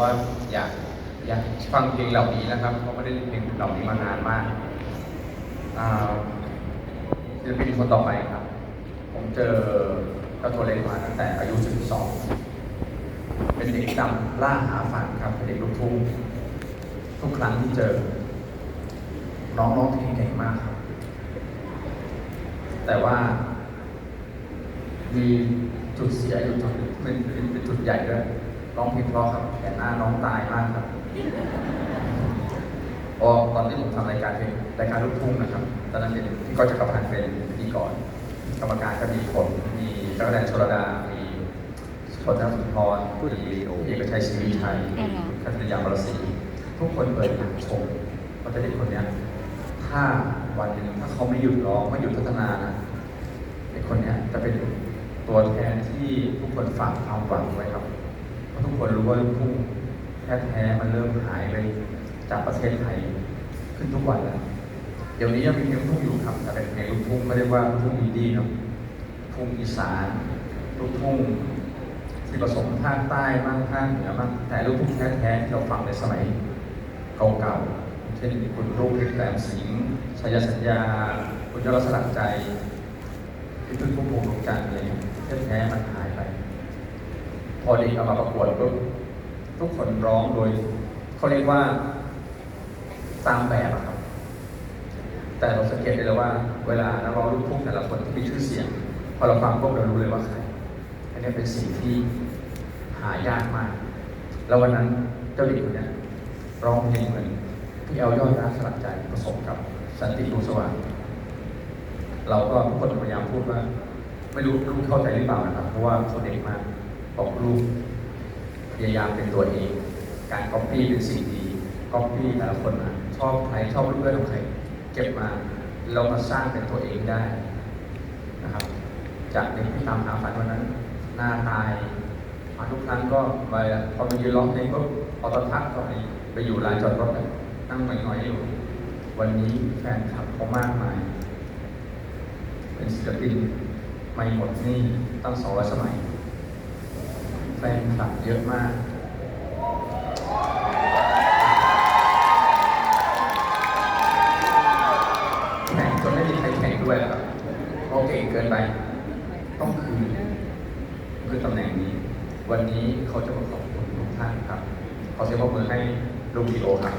ว่าอยากอยากฟังเพลงเหล่านี้นะครับเพราะไม่ได้ยินเพลงเหล่านี้มานานมากอ่าศิลปินคนต่อไปครับ ผมเจอเจ้าตัวเล็กมาตั้งแต่อายุ 12 เป็นเด็กดำล่าหาฝันครับเป็นเด็กลูกทุ่งทุกครั้งที่เจอ น้องร้องเพลงเก่งมากครับ แต่ว่า มีจุดเสียอยู่จุดเป็นเป็นเป็นจุดใหญ่ด้วย ร้องเพลงเพราะครับแต่หน้าน้องตายมากครับพอตอนที่ผมทำรายการเพลงรายการลูกทุ่งนะครับ ตอนนั้นเป็นพี่ก้อยจักรพันธ์เป็นพิธีกรกรรมการก็มีผลมีจักรแดนชลดา มีชนทสุนทรพูดถึงวิดีโอมีเอกชัยศรีวิชัยอ๋อเหรอคัตยามรศรีทุกคนเปิดหนังชมว่าเด็กคนเนี้ยถ้าวันหนึ่งถ้าเขาไม่หยุดร้องไม่หยุดพัฒนานะเด็กคนเนี้ยจะเป็นตัวแทนที่ทุกคนฝากความหวังไว้ครับเพราะ ทุกคนรู้ว่าลูกทุ่งแท้ๆมันเริ่มหายไปจากประเทศไทยขึ้นทุกวันแล้ว เดี๋ยวนี้ยังมีเพลงลูกทุ่งอยู่ครับแต่เป็นเพลงลูกทุ่งไม่ได้ว่าลูกทุ่งดี้ครับลูกทุ่งอีสานลูกทุ่งที่ผสมภาคใต้บ้างภาคเหนือบ้างแต่ลูกทุ่งแท้ๆที่เราฟังในสมัยเก่าๆเช่นคุณรุ่งเพชรแหลมสิงห์ชัยสัญญา คุณยอดรักสลักใจที่พึ่งพุ่มพวงดวงจันทร์อะไรเงี้ยแท้ๆมันหายไป พอเด็กเอามาประกวดปุ๊บทุกคนร้องโดยเขาเรียกว่าตามแบบอะครับ แต่เราสังเกตได้เลยว่า เวลานักร้องลูกทุ่งแต่ละคนที่มีชื่อเสียง พอเราฟังปุ๊บเรารู้เลยว่าใครอันนี้เป็นสิ่งที่หายากมาก แล้ววันนั้นเจ้าหญิงคนนี้ร้องเพลงเหมือนพี่เอายอดรักสลักใจผสมกับสันติดวงสว่างเราก็ทุกคนพยายามพูดว่า ไม่รู้ลูกเข้าใจหรือเปล่านะครับ เพราะว่าเขาเด็กมาก บอกลูกพยายามเป็นตัวเอง การก๊อปปี้เป็นสิ่งดีก๊อปปี้แต่ละคนมาชอบใครชอบเพื่อนของใครเก็บมาเรามาสร้างเป็นตัวเองได้นะครับ จากเด็กที่ตามหาฝันวันนั้น หน้าตายมาทุกครั้งก็ไปพอมายืนร้องเพลงปุ๊บออต้ทักก็ไปไปอยู่ลานจอดรถน่ะนั่งหน่อยๆอยู่ วันนี้แฟนคลับเขามากมาย เป็นศิลปินไม่หมดนี่ตั้งสองร้อยสมัย แฟนคลับเยอะมาก แข่งจนไม่มีใครแข่งด้วยแล้วครับเพราะเก่งเกินไป ต้องคืนคือตำแหน่งนี้ วันนี้เขาจะมาขอบคุณทุกท่านครับ ขอเสียงปรบมือให้ลูกพีโอครับ